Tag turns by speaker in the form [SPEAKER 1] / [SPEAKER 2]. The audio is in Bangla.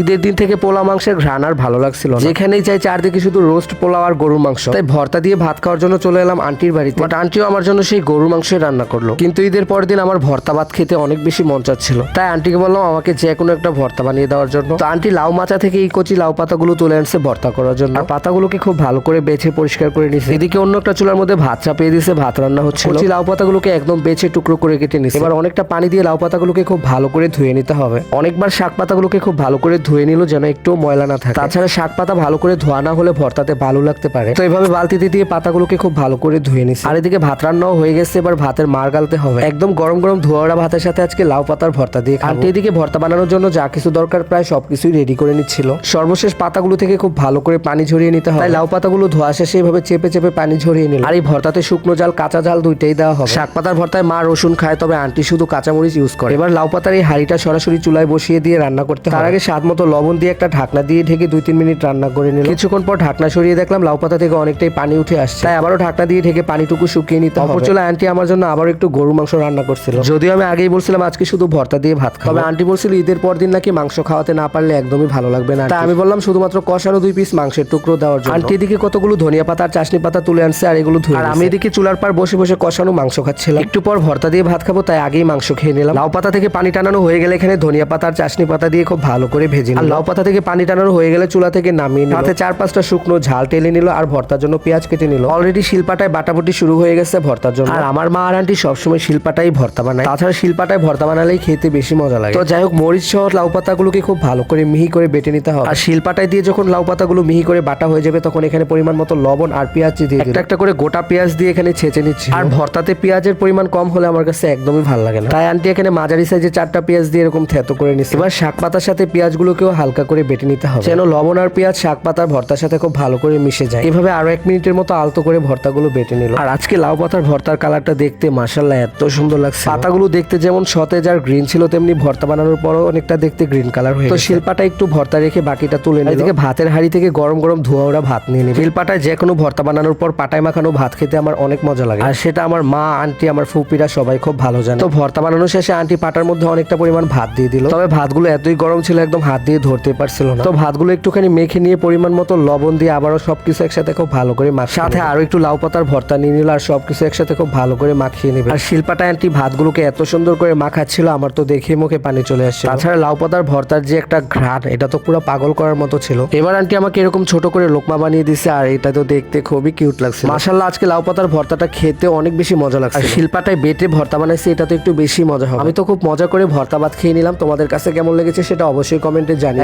[SPEAKER 1] ঈদের দিন থেকে পোলা মাংসের ঘ্রাণ আর ভালো লাগছিল যেখানেই যাই, চারদিকে শুধু রোস্ট পোলাও আর গরুর মাংস। তাই ভর্তা দিয়ে ভাত খাওয়ার জন্য চলে এলাম আন্টির বাড়িতে। বাট আন্টিও আমার জন্য সেই গরুর মাংসই রান্না করল। কিন্তু ঈদের পরের দিন আমার ভর্তা ভাত খেতে অনেক বেশি মন চাচ্ছিল। তাই আন্টিকে বললাম, আমাকে যে কোনো একটা ভর্তা বানিয়ে দেওয়ার জন্য। তো আন্টি লাউ মাচা থেকে এই কচি লাউ পাতাগুলো তুলে আনছে ভর্তা করার জন্য। আর পাতাগুলোকে খুব ভালো করে বেছে পরিষ্কার করে নিছে। এদিকে অন্য একটা চুলার মধ্যে ভাত চাপিয়ে দিয়েছে ভাত রান্না হচ্ছে কচি লাউ পাতাগুলোকে একদম বেছে টুকরো করে কেটে নিছে। এবার অনেকটা পানি দিয়ে লাউ পাতাগুলোকে খুব ভালো করে ধুয়ে নিতে হবে। অনেকবার শাক পাতাগুলোকে খুব ভালো করে ধুয়ে নিল যেন একটু ময়লা না থাকে। তাছাড়া শাক পাতা ভালো করে ধোয়া না হলে ভর্তাতে ভালো লাগতে পারে। তো এভাবে বালতিতে দিয়ে পাতাগুলোকে খুব ভালো করে ধুয়ে নিছে। আর এদিকে ভাত রান্নাও হয়ে গেছে, এবার ভাতের মার গালতে হবে। একদম গরম গরম ধোয়াড়া ভাতের সাথে আজকে লাউ পাতার ভর্তা দিয়ে আন্টি এদিকে ভর্তা বানানোর জন্য যা কিছু দরকার প্রায় সবকিছুই রেডি করে নিচ্ছিল। সর্বশেষ পাতাগুলো থেকে খুব ভালো করে পানি ঝরিয়ে নিতে হবে। লাউ পাতাগুলো ধোয়া শেষে এভাবে চেপে চেপে পানি ঝরিয়ে নিল। আর এই ভর্তাতে শুকনো জাল, কাঁচা জাল দুইটাই দেওয়া হবে। শাক পাতার ভর্তায় মা রসুন খায়, তবে আন্টি শুধু কাঁচামরিচ ইউজ করে। এবার লাউ পাতার এই হাঁড়িটা সরাসরি চুলায় বসিয়ে দিয়ে রান্না করতে তার আগে স্বাদ মতো লবণ দিয়ে একটা ঢাকনা দিয়ে ঢেকে দুই তিন মিনিট রান্না করে নিল কিছুক্ষণ পর ঢাকনা সরিয়ে দেখলাম লাউ পাতা থেকে অনেকটাই পানি উঠে আসছে। তাই আবারও ঢাকনা দিয়ে ঢেকে পানিটুকু শুকিয়ে নিতে হবে। চুলায় আন্টি আমার জন্য আবার একটু গরু মাংস রান্না করছিল। যদিও আমি আগেই বলছিলাম আজকে শুধু ভর্তা দিয়ে ভাত খাব। তবে আন্টি বলছিল ঈদের পর দিন নাকি মাংস খাওয়াতে না পারলে একদমই ভালো লাগবে না তাই আমি বললাম শুধুমাত্র কষানো দুই পিস মাংসের টুকরো দেওয়ার জন্য। আন্টি এদিকে কতগুলো ধনিয়া পাতা আর চাশনি পাতা তুলে আনছে আর এগুলো ধুয়ে আর আমি এদিকে চুলার পার বসে বসে কষানো মাংস খাচ্ছিলাম। একটু পর ভর্তা দিয়ে ভাত খাব তাই আগেই মাংস খেয়ে নিলাম। লাউ পাতা থেকে পানি টানানো হয়ে গেলে এখানে ধনিয়া পাতা আর চাশনি পাতা দিয়ে খুব ভালো করে ভেজে। আর লাউ পাতা থেকে পানি টানানো হয়ে গেলে চুলা থেকে নামিয়ে নিল। সাথে চার পাঁচটা শুকনো ঝাল টেলে নিল আর ভর্তার জন্য পেঁয়াজ কেটে নিল। অলরেডি শিলপাটায় বাটাবুটি শুরু হয়ে গেছে ভর্তার জন্য। আর আমার মা আর আন্টি সবসময় শিলপাটাই ভর্তা বানায়। তাছাড়া শিলপাটায় ভর্তা বানালেই খেতে বেশি মজা লাগে। তো যাই হোক মরিচ সহ লাউ পাতাগুলোকে খুব ভালো করে মিহি করে বেটে নিতে হবে। আর শিলপাটায় দিয়ে যখন লাউ পাতাগুলো মিহি করে বাটা হয়ে যাবে তখন এখানে পরিমাণ মতো লবণ আর পেঁয়াজ দিয়ে একটা একটা করে গোটা পেঁয়াজ দিয়ে এখানে ছেঁচে নিচ্ছি। আর ভর্তাতে পেঁয়াজের পরিমাণ কম হলে আমার কাছে একদমই ভালো লাগে না। তাই আন্টি এখানে মাঝারি সাইজে চারটা পেঁয়াজ দিয়ে এরকম থেতো করে নিচ্ছে। এবার শাক পাতার সাথে পেঁয়াজগুলোকেও হালকা করে বেটে নিতে হবে। যেন লবণ আর পেঁয়াজ শাক পাতার ভর্তার সাথে খুব ভালো করে মিশে যায়। এভাবে আরও এক মিনিটের মতো আলতো করে ভর্তাগুলো বেটে নিল। আর আজকে লাউ পাতার ভর্তার কালারটা দেখতে মাসাল্লাহ এত সুন্দর লাগছে। পাতাগুলো দেখতে যেমন সতেজ আর গ্রিন ছিল তেমনি ভর্তা বানানোর পরও অনেকটা দেখতে গ্রিন কালার হয়ে তো শিলপাটা একটু ভর্তা রেখে বাকিটা তুলে নিল। এদিকে ভাতের হাঁড়ি থেকে গরম গরম ধোয়া ওরা ভাত নিয়ে নিল শিলপাটায় যে কোনো ভর্তা বানানোর পর পাটায় মাখানো ভাত খেতে আমার অনেক মজা লাগে। আর সেটা আমার মা আন্টি আমার ফুপিরা সবাই খুব ভালো জানে। তো ভর্তা বানানোর শেষে আন্টি পাটার মধ্যে অনেকটা পরিমাণ ভাত দিয়ে দিল। তবে ভাতগুলো এতই গরম ছিল একদম হাত দিয়ে ধরতে পারছিল না। তো ভাতগুলো একটুখানি মেখে নিয়ে পরিমাণ মতো লবণ দিয়ে আবারও সবকিছু একসাথে খুব ভালো করে মাখিয়ে সাথে আরও একটু লাউ পাতার ভর্তা নিয়ে নিল আর সবকিছু একসাথে খুব ভালো করে মাখিয়ে নেবে। আর শিল্পাটা আন্টি ভাতগুলোকে এত সুন্দর করে মাখাচ্ছিল আমার তো দেখে মুখে পানি চলে আসছে তাছাড়া লাউ পাতার ভর্তার যে একটা ঘ্রাণ এটা তো পুরো পাগল করার মতো ছিল। এবার আন্টি আমাকে এরকম ছোট করে লোকমা বানিয়ে দিছে আর এটা তো দেখতে খুবই কিউট লাগছে মাসাল্লাহ আজকে লাউ পাতার ভর্তাটা খেতে অনেক বেশি মজা লাগছে আর শিল্পাটায় বেটে ভর্তা বানাইছে এটা তো একটু বেশি মজা হবে। আমি তো খুব মজা করে ভর্তা ভাত খেয়ে নিলাম। তোমাদের কাছে কেমন লেগেছে সেটা অবশ্যই কমেন্টে জানিও।